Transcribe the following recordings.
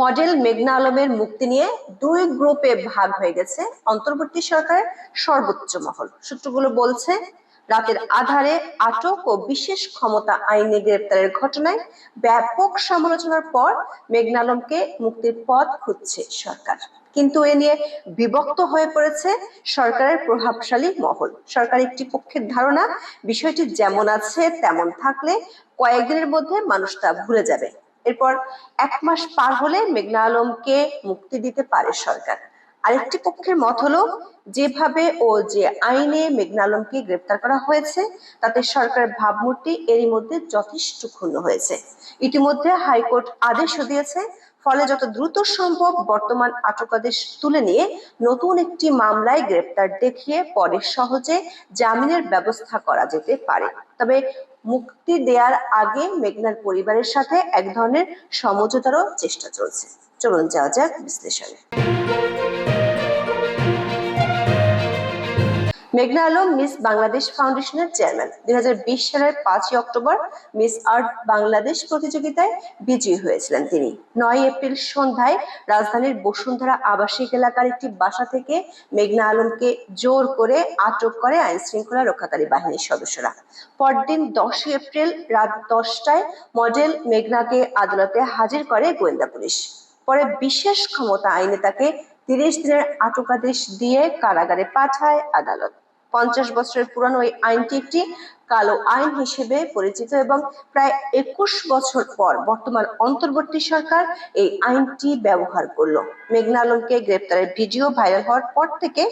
Model মেঘনা আলমের মুক্তি নিয়ে দুই গ্রুপে ভাগ হয়ে গেছে অন্তর্বর্তী সরকারের সর্বোচ্চ মহল। সূত্রগুলো বলছে, রাতের আধারে আটক ও বিশেষ ক্ষমতা আইনে গ্রেপ্তারের ঘটনায় ব্যাপক সমালোচনার পর মেঘনা আলমকে মুক্তির পথ খুঁজছে সরকার। কিন্তু এ নিয়ে বিভক্ত হয়ে পড়েছে সরকারের প্রভাবশালী মহল। সরকার একটি পক্ষের ধারণা, বিষয়টি যেমন আছে তেমন থাকলে কয়েকদিনের মধ্যে মানুষ তা ভুলে যাবে। এরপর এক মাস পার হলে মেঘনা আলমকে মুক্তি দিতে পারে সরকার। আরেকটি পক্ষের মত হলো, যেভাবে ও যে আইনে মেঘনা আলমকে গ্রেপ্তার করা হয়েছে, তাতে সরকারের ভাবমূর্তি এরই মধ্যে যথেষ্ট ক্ষুণ্ণ হয়েছে। ইতিমধ্যে হাইকোর্ট আদেশও দিয়েছে, ফলে যত দ্রুত সম্ভব বর্তমান আটকাদেশ তুলে নিয়ে নতুন একটি মামলায় গ্রেপ্তার দেখিয়ে পরে সহজে জামিনের ব্যবস্থা করা যেতে পারে। তবে মুক্তি দেওয়ার আগে মেঘনার পরিবারের সাথে এক ধরনের সমঝোতারও চেষ্টা চলছে। চলুন যাওয়া যাক বিশ্লেষণে। মেঘনা আলম মিস বাংলাদেশ ফাউন্ডেশনের চেয়ারম্যান। দুই সালের পাঁচই অক্টোবর মিস আর্ট বাংলাদেশ প্রতিযোগিতায় বিজয়ী হয়েছিলেন তিনি। নয় এপ্রিল সন্ধ্যায় রাজধানীর বসুন্ধরা আবাসিক এলাকার একটি বাসা থেকে মেঘনা আলমকে জোর করে আটক করে আইন শৃঙ্খলা রক্ষাকারী বাহিনীর সদস্যরা। পরদিন দশই এপ্রিল রাত দশটায় মডেল মেঘনাকে আদালতে হাজির করে গোয়েন্দা পুলিশ। পরে বিশেষ ক্ষমতা আইনে তাকে তিরিশ দিনের আটকাদেশ দিয়ে কারাগারে পাঠায় আদালত। পঞ্চাশ বছরের পুরানো এই আইনটি একটি কালো আইন হিসেবে পরিচিত এবং প্রায় একুশ বছর পর বর্তমান অন্তর্বর্তী সরকার এই আইনটি ব্যবহার করল। মেঘনা আলমকে গ্রেপ্তারের ভিডিও ভাইরাল হওয়ার পর থেকে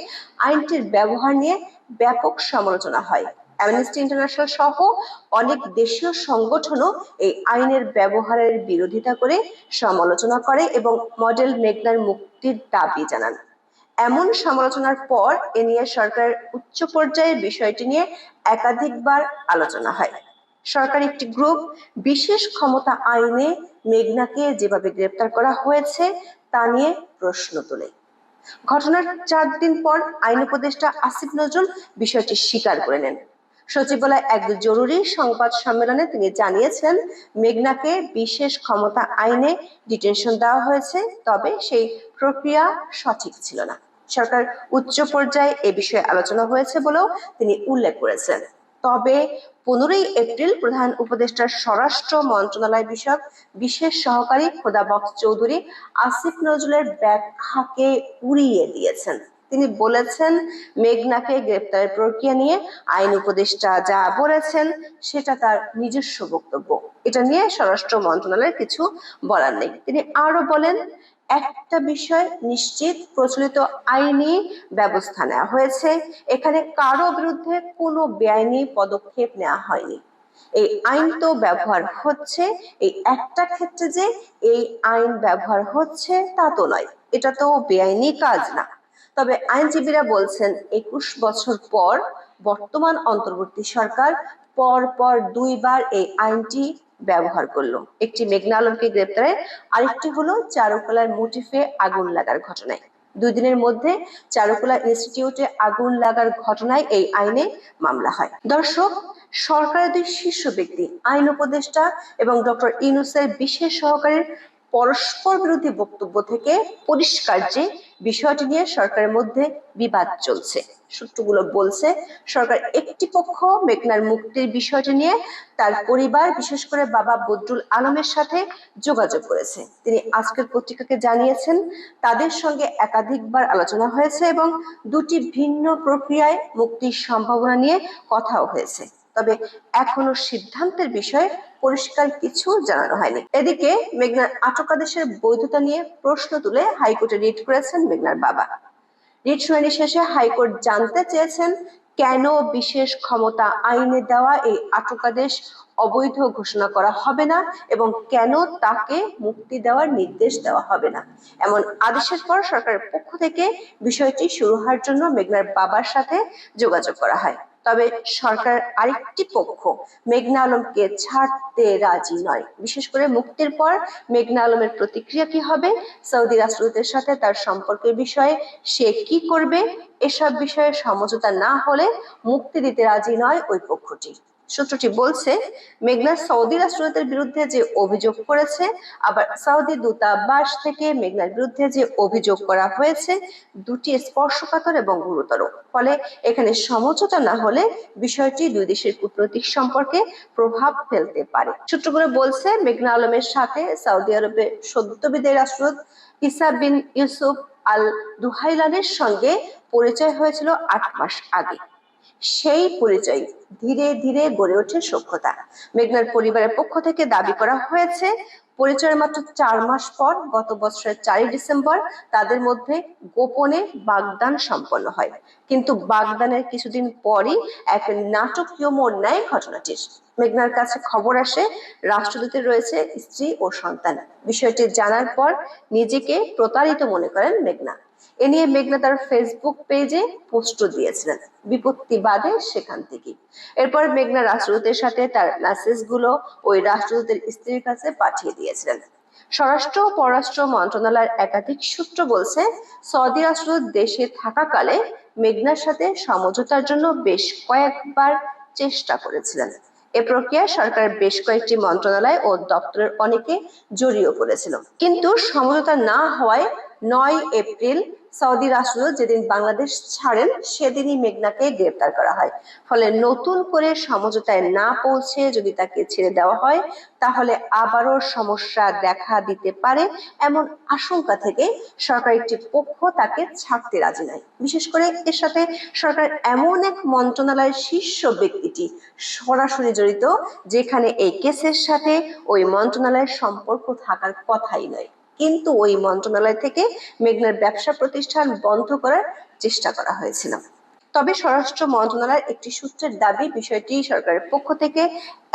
আইনটির ব্যবহার নিয়ে ব্যাপক সমালোচনা হয়। অ্যামনেস্টি ইন্টারন্যাশনাল সহ অনেক দেশীয় সংগঠনও এই আইনের ব্যবহারের বিরোধিতা করে সমালোচনা করে এবং মডেল মেঘনার মুক্তির দাবি জানান। এমন সমালোচনার পর এ নিয়ে সরকারের উচ্চ পর্যায়ের বিষয়টি নিয়ে একাধিকবার আলোচনা হয়। সরকার একটি গ্রুপ বিশেষ ক্ষমতা আইনে মেঘনাকে যেভাবে গ্রেপ্তার করা হয়েছে তা নিয়ে প্রশ্ন তোলে। ঘটনার চার দিন পর আইন উপদেষ্টা আসিফ নজরুল বিষয়টি স্বীকার করে নেন। সচিবালয় এক জরুরি সংবাদ সম্মেলনে তিনি জানিয়েছেন, মেঘনাকে বিশেষ ক্ষমতা আইনে ডিটেনশন দেওয়া হয়েছে, তবে সেই প্রক্রিয়া সঠিক ছিল না। সরকার উচ্চ পর্যায়ে এ বিষয়ে আলোচনা হয়েছে বলেও তিনি উল্লেখ করেছেন। তবে পনেরোই এপ্রিল প্রধান উপদেষ্টার স্বরাষ্ট্র মন্ত্রণালয় বিষয়ক বিশেষ সহকারী খোদাবক্স চৌধুরী আসিফ নজরুলের ব্যাখ্যাকে উড়িয়ে দিয়েছেন। তিনি বলেছেন, মেঘনাকে গ্রেপ্তারের প্রক্রিয়া নিয়ে আইন উপদেষ্টা যা বলেছেন, সেটা তার নিজস্ব বক্তব্য। এটা নিয়ে স্বরাষ্ট্র মন্ত্রণালয়ের কিছু বলার নেই। তিনি আরও বলেন, একটা বিষয় নিশ্চিত, প্রচলিত আইনি ব্যবস্থা নেওয়া হয়েছে। এখানে কারও বিরুদ্ধে কোনো বেআইনি পদক্ষেপ নেওয়া হয়নি। এই আইন তো ব্যবহার হচ্ছে, এই একটা ক্ষেত্রে যে এই আইন ব্যবহার হচ্ছে তা তো নয়। এটা তো বেআইনি কাজ না। তবে আইনজীবীরা বলছেন একুশ বছর পর বর্তমান অন্তর্বর্তী সরকার পর পর দুইবার এই আইনটি ব্যবহার করল। একটি মেঘনা আলমকে গ্রেপ্তারে, আরেকটি হলো চারুকলার মোটিফে আগুন লাগার ঘটনায়। দুই দিনের মধ্যে চারুকলা ইনস্টিটিউটে আগুন লাগার ঘটনায় এই আইনে মামলা হয়। দর্শক, সরকারের দুই শীর্ষ ব্যক্তি, আইন উপদেষ্টা এবং ডক্টর ইউনুসের বিশেষ সহকারীর পরস্পর বিরোধী বক্তব্য থেকে পরিষ্কার যে বিষয়টি নিয়ে সরকারের মধ্যে বিবাদ চলছে। সূত্রগুলো বলছে, সরকার একটি পক্ষ মেঘনার মুক্তির বিষয়টি নিয়ে তার পরিবার, বিশেষ করে বাবা বদরুল আলমের সাথে যোগাযোগ করেছে। তিনি আজকের পত্রিকাকে জানিয়েছেন, তাদের সঙ্গে একাধিকবার আলোচনা হয়েছে এবং দুটি ভিন্ন প্রক্রিয়ায় মুক্তির সম্ভাবনা নিয়ে কথাও হয়েছে। তবে এখনও সিদ্ধান্তের বিষয়ে পরিষ্কার কিছু জানানো হয়নি। এদিকে মেঘনার আটকাদেশের বৈধতা নিয়ে প্রশ্ন তুলে হাইকোর্টে রিট করেছেন মেঘনার বাবা। রিট শুনানি শেষে হাইকোর্ট জানতে চেয়েছেন কেন বিশেষ ক্ষমতা আইনে দেওয়া এই আটকাদেশ অবৈধ ঘোষণা করা হবে না এবং কেন তাকে মুক্তি দেওয়ার নির্দেশ দেওয়া হবে না। এমন আদেশের পর সরকারের পক্ষ থেকে বিষয়টি শুরু হওয়ার জন্য মেঘনার বাবার সাথে যোগাযোগ করা হয়। তবে সরকার আরেকটি পক্ষ মেঘনা আলমকে ছাড়তে রাজি নয়। বিশেষ করে মুক্তির পর মেঘনা আলমের প্রতিক্রিয়া কি হবে? সৌদি রাষ্ট্রদূতের সাথে তার সম্পর্কের বিষয়ে সে কি করবে? এসব বিষয়ে সমঝোতা না হলে মুক্তি দিতে রাজি নয় ওই পক্ষটি। সূত্রটি বলছে মেঘনা সৌদি রাষ্ট্রদূতের বিরুদ্ধে যে অভিযোগ করেছে, আবার সৌদি দূতাবাস থেকে মেঘনার বিরুদ্ধে যে অভিযোগ করা হয়েছে, দুটি স্পর্শকাতর এবং গুরুতর। ফলে এখানে সমঝোতা না হলে বিষয়টি দুই দেশের কূটনৈতিক সম্পর্কে প্রভাব ফেলতে পারে। সূত্রগুলো বলছে মেঘনা আলমের সাথে সৌদি আরবের সদ্য বিদায়ী রাষ্ট্রদূত ইসা বিন ইউসুফ আল দুহাইলানের সঙ্গে পরিচয় হয়েছিল আট মাস আগে। সেই পরিচয় ধীরে ধীরে গড়ে ওঠে সভ্যতা। মেঘনার পরিবারের পক্ষ থেকে দাবি করা হয়েছে, পরিচয়ের মাত্র চার মাস পর গত বছরের চারই ডিসেম্বর তাদের মধ্যে গোপনে বাগদান সম্পন্ন হয়। কিন্তু বাগদানের কিছুদিন পরই এক নাটকীয় মোড় নেয় ঘটনাটির মেঘনার কাছে খবর আসে রাষ্ট্রদূতের রয়েছে স্ত্রী ও সন্তান। বিষয়টি জানার পর নিজেকে প্রতারিত মনে করেন মেঘনা। এ নিয়ে মেঘনা তার ফেসবুক পেজে পোস্ট দিয়েছিলেন। বিপত্তি বাদে সেখান থেকে। এরপর মেঘনা রাষ্ট্রদূতের সাথে তার মেসেজগুলো ওই রাষ্ট্রদূতের স্ত্রীর কাছে পাঠিয়ে দিয়েছিলেন। স্বরাষ্ট্র পররাষ্ট্র মন্ত্রণালয়ের একাধিক সূত্র বলছে, সৌদি রাষ্ট্রদূত দেশে থাকাকালে মেঘনার সাথে সমঝোতার জন্য বেশ কয়েকবার চেষ্টা করেছিলেন। এ প্রক্রিয়ায় সরকারের বেশ কয়েকটি মন্ত্রণালয় ও দপ্তরের অনেকে জড়িয়ে পড়েছিল। কিন্তু সমঝোতা না হওয়ায় নয় এপ্রিল সৌদি রাষ্ট্রদূত যেদিন বাংলাদেশ ছাড়েন, সেদিনই মেঘনাকে গ্রেপ্তার করা হয়। ফলে নতুন করে সমঝোতায় না পৌঁছে যদি তাকে ছেড়ে দেওয়া হয়, তাহলে আবারও সমস্যা দেখা দিতে পারে এমন আশঙ্কা থেকে সরকার একটি পক্ষ তাকে ছাড়তে রাজি নয় বিশেষ করে এর সাথে সরকার এমন এক মন্ত্রণালয়ের শীর্ষ ব্যক্তিটি সরাসরি জড়িত, যেখানে এই কেসের সাথে ওই মন্ত্রণালয়ের সম্পর্ক থাকার কথাই নয়। কিন্তু ওই মন্ত্রণালয় থেকে মেঘনার ব্যবসা প্রতিষ্ঠান বন্ধ করার চেষ্টা করা হয়েছিল। তবে স্বরাষ্ট্র মন্ত্রণালয়ের একটি সূত্রের দাবি, বিষয়টি সরকারের পক্ষ থেকে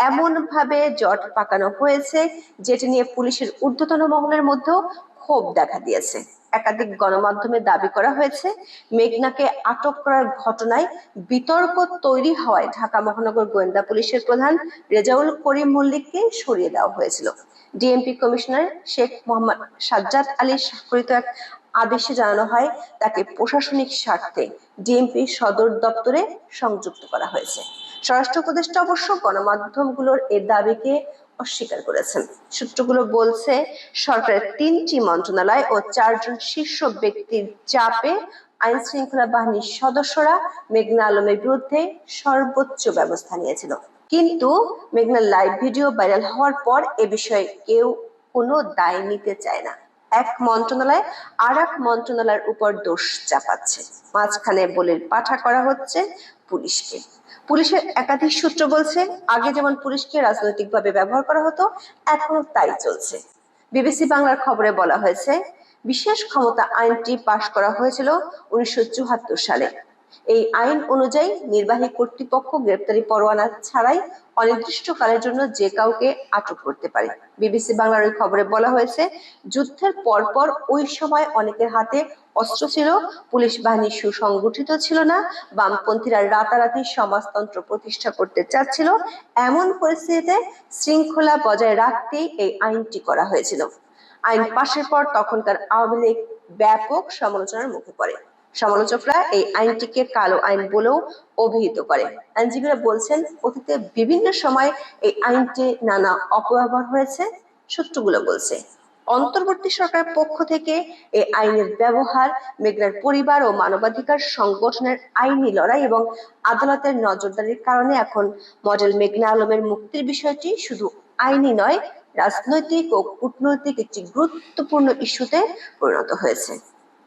এমনভাবে জট পাকানো হয়েছে, যেটি নিয়ে পুলিশের ঊর্ধ্বতন মহলের মধ্যেও ক্ষোভ দেখা দিয়েছে। একাধিক গণমাধ্যমে দাবি করা হয়েছে, মেঘনাকে আটক করার ঘটনায় বিতর্ক তৈরি হওয়ায় ঢাকা মহানগর গোয়েন্দা পুলিশের প্রধান রেজাউল করিম মল্লিককে সরিয়ে দেওয়া হয়েছিল। ডিএমপি কমিশনার শেখ মোহাম্মদ সাজ্জাদ আলী স্বাক্ষরিত এক আদেশে জানানো হয়, তাকে প্রশাসনিক স্বার্থে ডিএমপি সদর দপ্তরে সংযুক্ত করা হয়েছে। স্বরাষ্ট্র উপদেষ্টা অবশ্য গণমাধ্যমগুলোর এ দাবিকে অস্বীকার করেছেন। সূত্রগুলো বলছে, সরকারের তিনটি মন্ত্রণালয় ও চারজন শীর্ষ ব্যক্তির চাপে আইন শৃঙ্খলা বাহিনীর সদস্যরা মেঘনা আলমের বিরুদ্ধে সর্বোচ্চ ব্যবস্থা নিয়েছিল। কিন্তু মেঘনার লাইভ ভিডিও ভাইরাল হওয়ার পর এ বিষয়ে কেউ কোনো দায় নিতে চায় না। এক মন্ত্রণালয় আর এক মন্ত্রণালয়ের উপর দোষ চাপাচ্ছে। মাঝখানে বলির পাঠা করা হচ্ছে পুলিশকে। পুলিশের একাধিক সূত্র বলছে, আগে যেমন পুলিশকে রাজনৈতিকভাবে ব্যবহার করা হতো, এখনও তাই চলছে। বিবিসি বাংলার খবরে বলা হয়েছে, বিশেষ ক্ষমতা আইনটি পাশ করা হয়েছিল উনিশশো চুয়াত্তর সালে। এই আইন অনুযায়ী নির্বাহী কর্তৃপক্ষ গ্রেপ্তারি পরোয়ানা ছাড়াই অনির্দিষ্টকালের জন্য যে কাউকে আটক করতে পারে। বিবিসি বাংলার ওই খবরে বলা হয়েছে, যুদ্ধের পরপর ওই সময় অনেকের হাতে অস্ত্র ছিল, পুলিশ বাহিনী সুসংগঠিত ছিল না, বামপন্থীরা রাতারাতি সমাজতন্ত্র প্রতিষ্ঠা করতে চাচ্ছিল। এমন পরিস্থিতিতে শৃঙ্খলা বজায় রাখতেই এই আইনটি করা হয়েছিল। আইন পাশের পর তখনকার আওয়ামী লীগ ব্যাপক সমালোচনার মুখে পড়ে। সমালোচকরা এই আইনটিকে কালো আইন বলেও অভিহিত করে। আইনজীবীরা বলছেন, অতীতে বিভিন্ন সময় এই আইনটি নানা অপব্যবহার হয়েছে সূত্রগুলো বলছে। অন্তর্বর্তী সরকারের পক্ষ থেকে এই আইনের ব্যবহার, মেঘনার পরিবার ও মানবাধিকার সংগঠনের আইনি লড়াই এবং আদালতের নজরদারির কারণে এখন মডেল মেঘনা আলমের মুক্তির বিষয়টি শুধু আইনি নয়, রাজনৈতিক ও কূটনৈতিক একটি গুরুত্বপূর্ণ ইস্যুতে পরিণত হয়েছে।